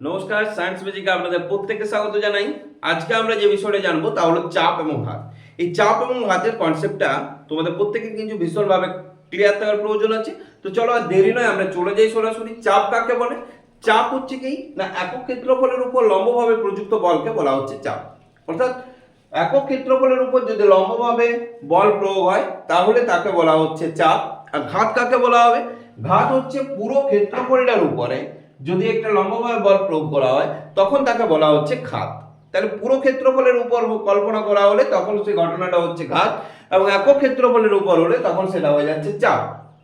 নমস্কার সায়েন্স ম্যাজিকে আপনাদের প্রত্যেককে স্বাগত জানাই। আজকে আমরা যে বিষয়টা জানব তা হলো চাপ এবং ঘাত এই চাপ এবং ঘাতের কনসেপ্টটা তোমাদের প্রত্যেকের কিন্তু ভীষণভাবে ক্লিয়ার থাকার প্রয়োজন আছে। তো চলো আর দেরি নয়, আমরা চলে যাই সরাসরি। চাপ কাকে বলে? চাপ হচ্ছে কি? না, একক ক্ষেত্রফলের উপর লম্বভাবে প্রযুক্ত বলকে বলা হচ্ছে চাপ। অর্থাৎ একক ক্ষেত্রফলের উপর যদি লম্বভাবে বল প্রয়োগ হয়, তাহলে তাকে বলা হচ্ছে চাপ। আর ঘাত কাকে বলা হবে? ঘাত হচ্ছে পুরো ক্ষেত্রফলটার উপরে। যদি একটা লম্বভাবে বল প্রয়োগ করা হয়, তখন তাকে বলা হচ্ছে খাত তাহলে পুরো ক্ষেত্রফলের উপর কল্পনা করা হলে তখন সেই ঘটনাটা হচ্ছে ঘাত, এবং একক ক্ষেত্রফলের উপর হলে তখন সেটা হয়ে যাচ্ছে চাপ।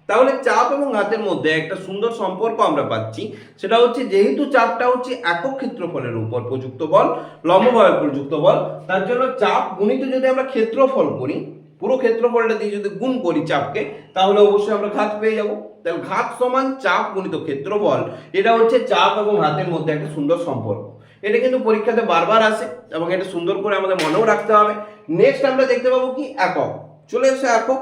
তাহলে চাপ এবং ঘাতের মধ্যে একটা সুন্দর সম্পর্ক আমরা পাচ্ছি, সেটা হচ্ছে যেহেতু চাপটা হচ্ছে একক ক্ষেত্রফলের উপর প্রযুক্ত বল লম্বভাবে প্রযুক্ত বল, তার জন্য চাপ গুণিত যদি আমরা ক্ষেত্রফল করি পুরো ক্ষেত্রফলটা দিয়ে যদি গুণ করি চাপকে, তাহলে অবশ্যই আমরা ঘাত পেয়ে যাব। তাহলে ঘাত সমান চাপ গুণিত ক্ষেত্রফল, এটা হচ্ছে চাপ এবং হাতের মধ্যে একটা সুন্দর সম্পর্ক। এটা কিন্তু পরীক্ষাতে বারবার আসে এবং এটা সুন্দর করে আমাদের মনেও রাখতে হবে। নেক্সট আমরা দেখতে পাবো কি একক। চলে এসে একক।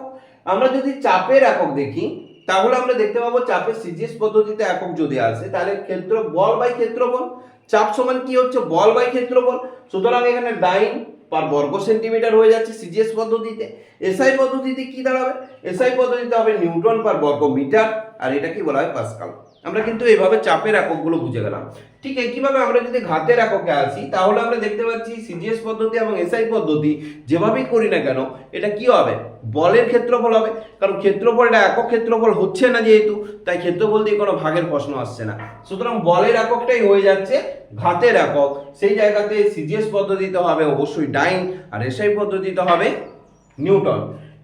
আমরা যদি চাপের একক দেখি, তাহলে আমরা দেখতে পাবো চাপের সিজিএস পদ্ধতিতে একক যদি আসে, তাহলে ক্ষেত্র, বল বাই ক্ষেত্রফল, চাপ সমান কি হচ্ছে? বল বাই ক্ষেত্রফল। সুতরাং এখানে ডাইন পার বর্গ সেন্টিমিটার হয়ে যাচ্ছে সিজিএস পদ্ধতিতে। এসআই পদ্ধতিতে কি দাঁড়াবে? এসআই পদ্ধতিতে হবে নিউটন পার বর্গ মিটার, আর এটা কি বলা হয় পাস্কাল। আমরা কিন্তু এইভাবে চাপের এককগুলো বুঝে গেলাম। ঠিক একইভাবে আমরা যদি ঘাতের এককে আসি তাহলে আমরা দেখতে পাচ্ছি সিজিএস পদ্ধতি এবং এসআই পদ্ধতি যেভাবেই করি না কেন, এটা কি হবে? বলের ক্ষেত্রফল হবে। কারণ ক্ষেত্রফলটা একক ক্ষেত্রফল হচ্ছে না যেহেতু, তাই ক্ষেত্রফল দিয়ে কোনো ভাগের প্রশ্ন আসছে না। সুতরাং বলের এককটাই হয়ে যাচ্ছে ঘাতের একক। সেই জায়গাতে সিজিএস পদ্ধতিতে হবে অবশ্যই ডাইন, আর এসআই পদ্ধতিতে হবে নিউটন।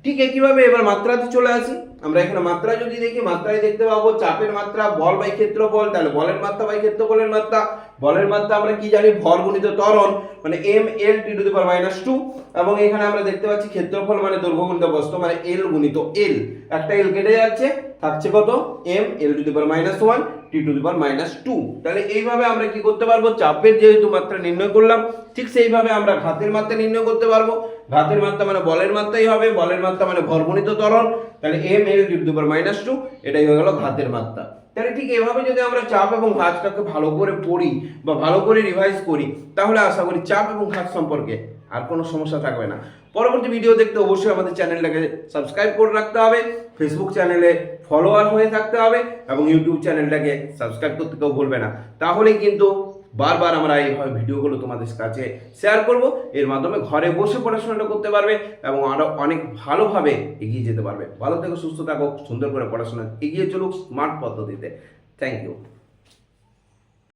ঠিক একইভাবে এবার মাত্রাতে চলে আসি। আমরা এখানে মাত্রা যদি দেখি, মাত্রায় দেখতে পাবো চাপের মাত্রা, বল বাই ক্ষেত্রফল, তাহলে বলের মাত্রা বাই ক্ষেত্রফলের মাত্রা। বলের মাত্রা আমরা কি জানি? ভর গুণিত ত্বরণ মানে M L T to the power minus two এবং এখানে আমরা দেখতে পাচ্ছি ক্ষেত্রফল মানে দৈর্ঘ্য গুণিত বস্তু মানে এল গুণিত এল একটা এল কেটে যাচ্ছে, থাকছে কত? M L to the power minus one T to the power minus two তাহলে এইভাবে আমরা কি করতে পারব? চাপের যেহেতু মাত্রা নির্ণয় করলাম, ঠিক সেইভাবে আমরা ঘাতের মাত্রা নির্ণয় করতে পারব। ঘাতের মাত্রা মানে বলের মাত্রাই হবে, বলের মাত্রা মানে ভরগুণিত তরল তাহলে M L T to the minus two, এটাই হয়ে গেল ঘাতের মাত্রা। তাহলে ঠিক এভাবে যদি আমরা চাপ এবং ঘাতটাকে ভালো করে পড়ি বা ভালো করে রিভাইজ করি, তাহলে আশা করি চাপ এবং ঘাত সম্পর্কে আর কোনো সমস্যা থাকবে না। পরবর্তী ভিডিও দেখতে অবশ্যই আমাদের চ্যানেলটাকে সাবস্ক্রাইব করে রাখতে হবে ফেসবুক চ্যানেলে ফলোয়ার হয়ে থাকতে হবে এবং ইউটিউব চ্যানেলটাকে সাবস্ক্রাইব করতে কেউ ভুলবে না। তাহলেই কিন্তু বারবার আমরা এইভাবে ভিডিওগুলো তোমাদের কাছে শেয়ার করব। এর মাধ্যমে ঘরে বসে পড়াশোনাটা করতে পারবে এবং আরও অনেক ভালোভাবে এগিয়ে যেতে পারবে। ভালো থেকো, সুস্থ থাকো, সুন্দর করে পড়াশোনা এগিয়ে চলুক স্মার্ট পদ্ধতিতে। Thank you